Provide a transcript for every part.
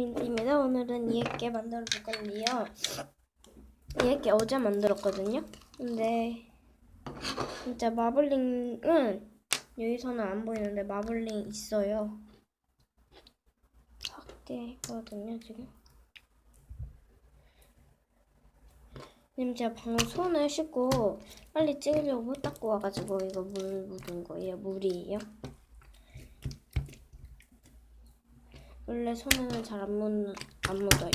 민트입니다. 오늘은 이에게 만들어 볼 건데요. 이에게 어제 만들었거든요. 근데 진짜 마블링은 여기서는 안 보이는데 마블링 있어요. 확대했거든요 지금. 지금 제가 방금 손을 씻고 빨리 찍으려고 물 닦고 와가지고 이거 물 묻은 거예요. 물이에요. 원래 손에는 잘 안 묻는 안 묻어요.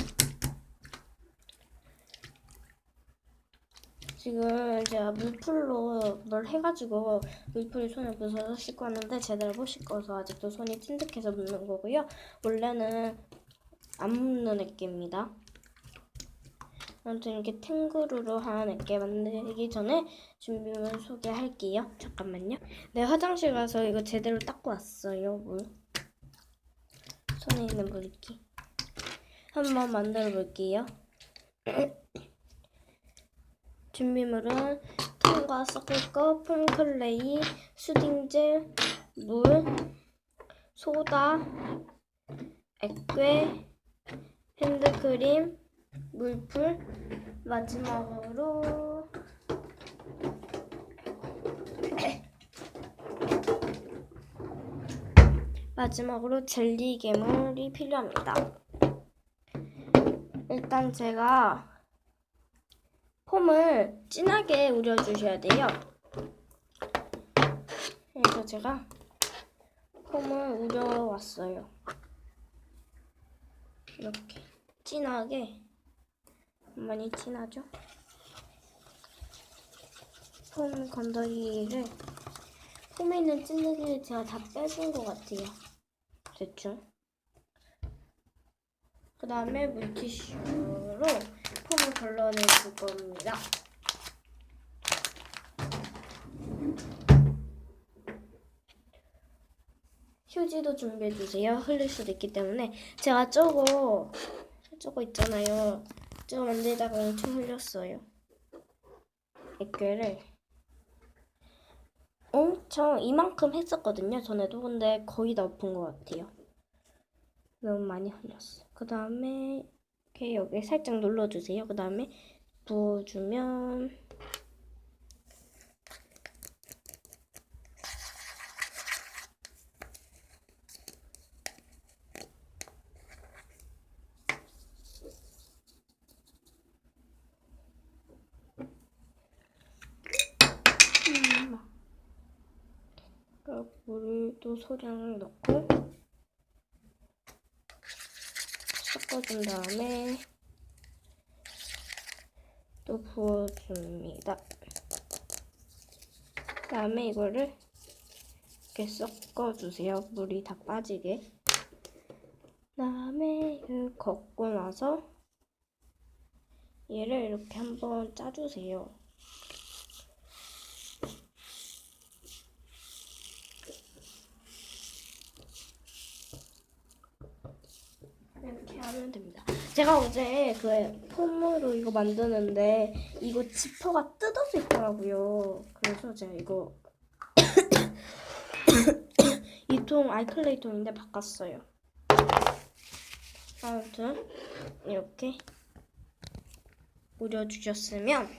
지금 제가 물풀로 뭘 해가지고 물풀이 손에 묻어서 씻고 왔는데 제대로 못 씻어서 아직도 손이 찐득해서 묻는 거고요. 원래는 안 묻는 액계입니다. 아무튼 이렇게 탱그루로 한 액계 만들기 전에 준비물 소개할게요. 잠깐만요. 네 화장실 가서 이거 제대로 닦고 왔어요. 물. 손에 있는 물기. 한번 만들어 볼게요. 준비물은 통과 섞을 거, 폼클레이, 수딩젤, 물, 소다, 액괴, 핸드크림, 물풀, 마지막으로 마지막으로 젤리 괴물이 필요합니다. 일단 제가 폼을 진하게 우려주셔야 돼요. 그래서 제가 폼을 우려왔어요. 이렇게 진하게 많이 진하죠? 폼 건더기를 폼에 있는 찐득이를 제가 다 빼준 것 같아요. 대충. 그 다음에 물티슈로 폼을 걸러내줄 겁니다. 휴지도 준비해주세요. 흘릴 수도 있기 때문에. 제가 저거, 저거 있잖아요. 저거 만들다가 엄청 흘렸어요. 액괴를. 엄청 이만큼 했었거든요. 전에도. 근데 거의 다 엎은 것 같아요. 너무 많이 흘렸어. 그 다음에 이렇게 여기 살짝 눌러주세요. 그 다음에 부어주면 음. 그리고 물을 또 소량을 넣고 섞어준 다음에 또 부어줍니다. 그 다음에 이거를 이렇게 섞어주세요. 물이 다 빠지게. 그 다음에 이걸 걷고 나서 얘를 이렇게 한번 짜주세요. 이렇게 하면 됩니다. 제가 어제 그 폼으로 이거 만드는데 이거 지퍼가 뜯어져 있더라고요. 그래서 제가 이거 이 통 아이클레이 통인데 바꿨어요. 아무튼 이렇게 우려주셨으면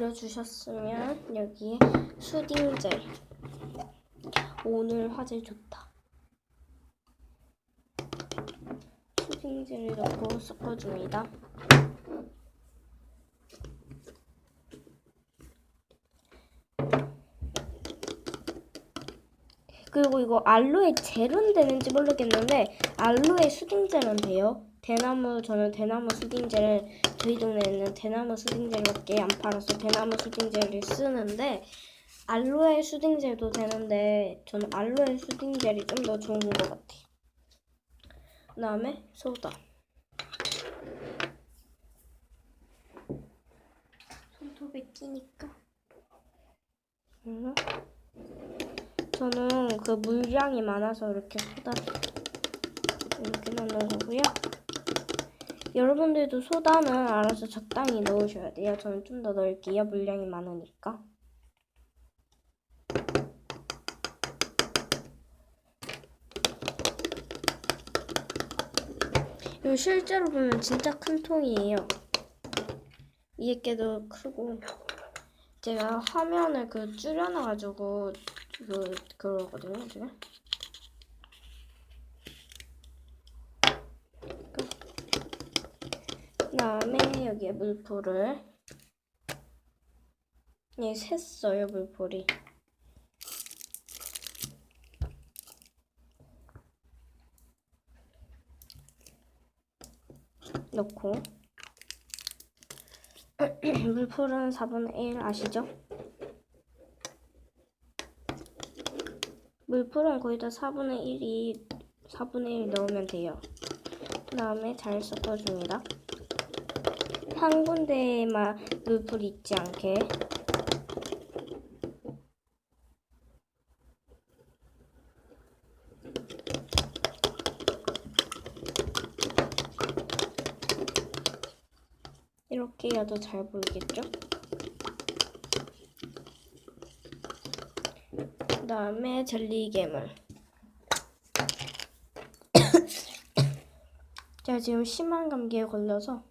그려주셨으면 여기에 수딩젤. 오늘 화질 좋다. 수딩젤을 넣고 섞어줍니다. 그리고 이거 알로에 젤은 되는지 모르겠는데 알로에 수딩젤은 돼요 대나무 저는 대나무 수딩젤을 저희 동네에는 대나무 수딩젤밖에 안 팔아서 대나무 수딩젤을 쓰는데 알로에 수딩젤도 되는데 저는 알로에 수딩젤이 좀 더 좋은 것 같아요. 그 다음에 소다. 손톱에 끼니까. 그래서 저는 그 물량이 많아서 이렇게 소다 이렇게 넣는 거고요. 여러분들도 소다는 알아서 적당히 넣으셔야 돼요. 저는 좀 더 넣을게요. 물량이 많으니까. 이거 실제로 보면 진짜 큰 통이에요. 이게 꽤도 크고 제가 화면을 그 줄여놔가지고 그 그러거든요 지금. 그다음에 여기에 물풀을 예, 샜어요 물풀이. 넣고 물풀은 4분의 1 아시죠? 물풀은 거의 다 4분의 1이 4분의 1 넣으면 돼요. 그 다음에 잘 섞어줍니다. 한 군데에만 물풀 있지 않게 이렇게 해도 잘 보이겠죠? 그 다음에 젤리 괴물 제가 지금 심한 감기에 걸려서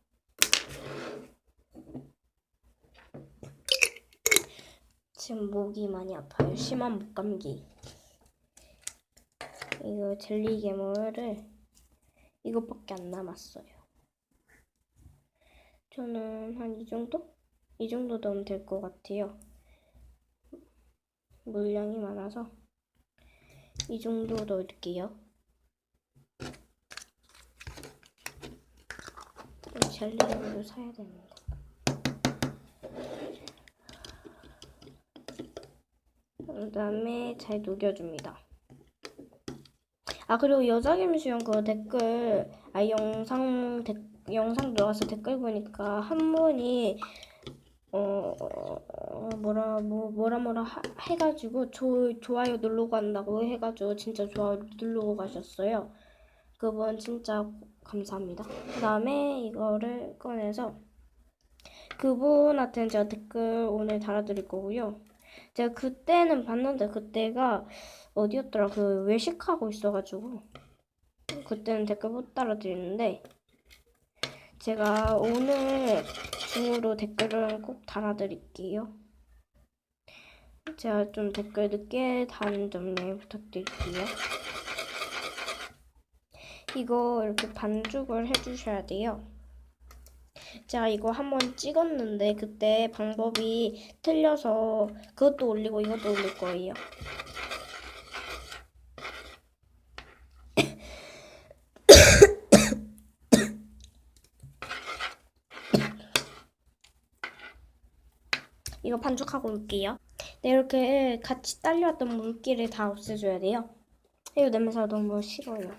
지금 목이 많이 아파요. 심한 목 감기. 이거 젤리 괴물을 이것밖에 안 남았어요. 저는 한 이 정도? 이 정도 넣으면 될 것 같아요. 물량이 많아서 이 정도 넣을게요. 젤리를 사야 됩니다. 그 다음에 잘 녹여줍니다. 아 그리고 여자 김수영 그 댓글 아 영상 댓 영상 들어가서 댓글 보니까 한 분이 어, 어, 뭐라 뭐 뭐라 뭐라 하, 해가지고 조, 좋아요 누르고 간다고 해가지고 진짜 좋아요 누르고 가셨어요. 그분 진짜 감사합니다. 그 다음에 이거를 꺼내서 그분한테는 제가 댓글 오늘 달아드릴 거고요. 제가 그때는 봤는데 그때가 어디였더라 그 외식하고 있어가지고 그때는 댓글 못 달아드리는데 제가 오늘 중으로 댓글을 꼭 달아드릴게요. 제가 좀 댓글 늦게 다는 점 양해 부탁드릴게요. 이거 이렇게 반죽을 해주셔야 돼요. 제가 이거 한번 찍었는데 그때 방법이 틀려서 그것도 올리고 이것도 올릴 거예요. 이거 반죽하고 올게요. 네, 이렇게 같이 딸려왔던 물기를 다 없애줘야 돼요. 이거 냄새가 너무 싫어요.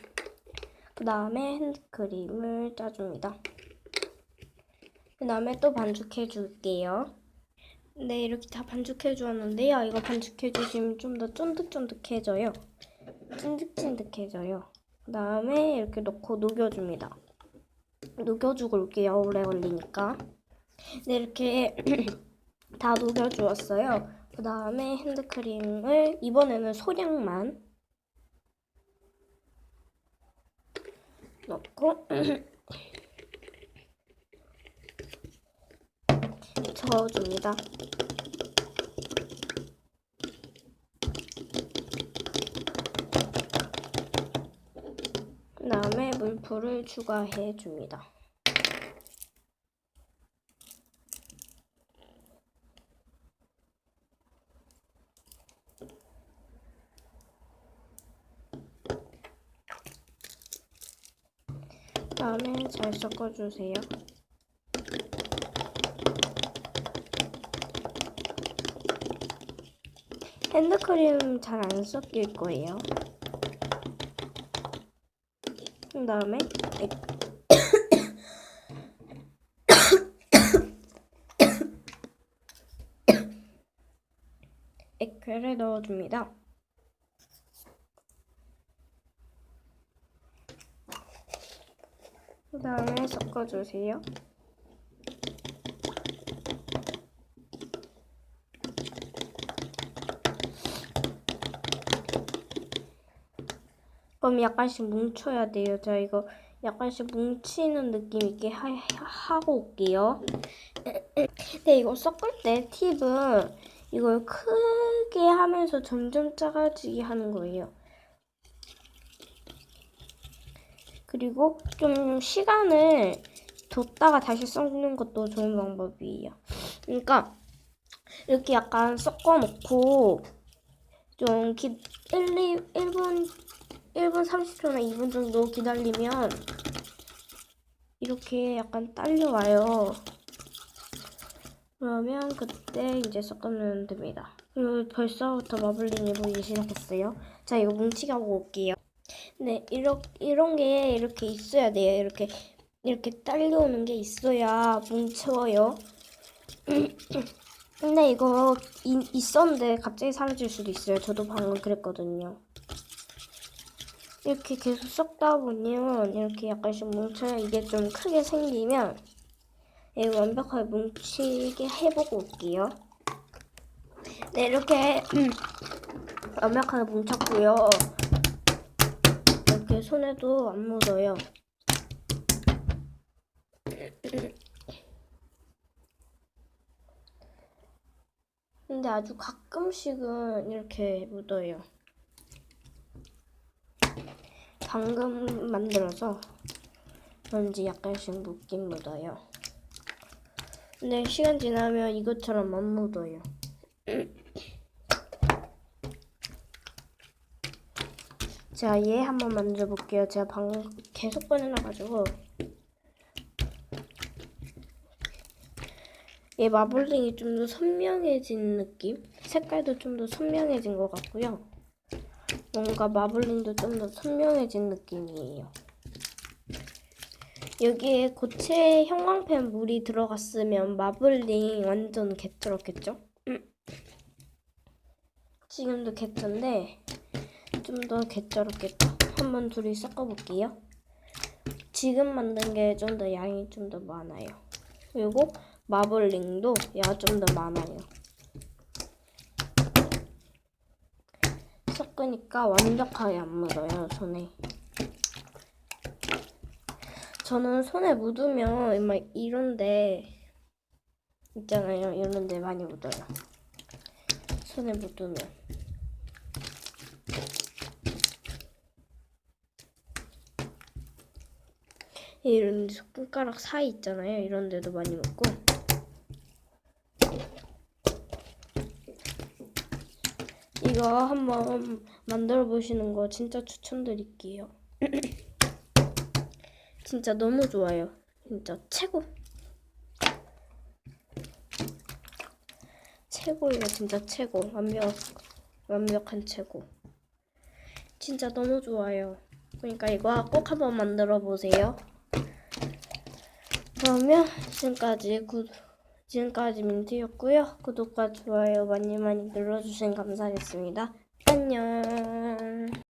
그 다음에 핸드크림을 짜줍니다. 그 다음에 또 반죽해 줄게요. 네, 이렇게 다 반죽해 주었는데요. 이거 반죽해 주시면 좀 더 쫀득쫀득해져요. 찐득찐득해져요. 그 다음에 이렇게 넣고 녹여줍니다. 녹여주고 올게요. 오래 걸리니까. 네, 이렇게 다 녹여주었어요. 그 다음에 핸드크림을 이번에는 소량만 넣고 저어줍니다. 그 다음에 물풀을 추가해 줍니다. 다음에 잘 섞어주세요. 핸드크림 잘 안 섞일 거예요. 그 다음에 액- 액회를 넣어줍니다. 그 다음에 섞어주세요. 그럼 약간씩 뭉쳐야 돼요. 자, 이거 약간씩 뭉치는 느낌 있게 하, 하고 올게요. 근데 이거 섞을 때 팁은 이걸 크게 하면서 점점 작아지게 하는 거예요. 그리고 좀 시간을 뒀다가 다시 섞는 것도 좋은 방법이에요. 그러니까 이렇게 약간 섞어 놓고 좀 기, 1, 2, 1분 1분 30초나 2분 정도 기다리면 이렇게 약간 딸려와요. 그러면 그때 이제 섞으면 됩니다. 그리고 벌써부터 마블링이 보이기 시작했어요. 자, 이거 뭉치게 하고 올게요. 네, 이런, 이런 게 이렇게 있어야 돼요. 이렇게, 이렇게 딸려오는 게 있어야 뭉쳐요. 근데 이거 이- 있었는데 갑자기 사라질 수도 있어요. 저도 방금 그랬거든요. 이렇게 계속 섞다 보면 이렇게 약간씩 뭉쳐야 이게 좀 크게 생기면 예, 완벽하게 뭉치게 해보고 올게요. 네, 이렇게 음, 완벽하게 뭉쳤고요. 이렇게 손에도 안 묻어요. 근데 아주 가끔씩은 이렇게 묻어요. 방금 만들어서 그런지 약간씩 묻긴 묻어요. 근데 시간 지나면 이것처럼 안 묻어요. 자, 얘 한번 만져볼게요. 제가 방금 계속 꺼내놔가지고. 얘 마블링이 좀 더 선명해진 느낌? 색깔도 좀 더 선명해진 것 같고요. 뭔가 마블링도 좀 더 선명해진 느낌이에요. 여기에 고체 형광펜 물이 들어갔으면 마블링 완전 개쩔었겠죠? 지금도 개쩐데 좀 더 개쩔었겠다. 한번 둘이 섞어볼게요. 지금 만든 게 좀 더 양이 좀 더 많아요. 그리고 마블링도 야 좀 더 많아요. 섞으니까 완벽하게 안 묻어요 손에. 저는 손에 묻으면 막 이런데 있잖아요. 이런데 많이 묻어요. 손에 묻으면. 이런 손가락 사이 있잖아요. 이런 데도 많이 묻고. 이거 한번 만들어 보시는 거 진짜 추천드릴게요. 진짜 너무 좋아요. 진짜 최고. 최고예요, 진짜 최고. 완벽, 완벽한 최고. 진짜 너무 좋아요. 그러니까 이거 꼭 한번 만들어 보세요. 그러면 지금까지 구, 지금까지 민트였고요. 구독과 좋아요 많이 많이 눌러주시면 감사하겠습니다. 안녕.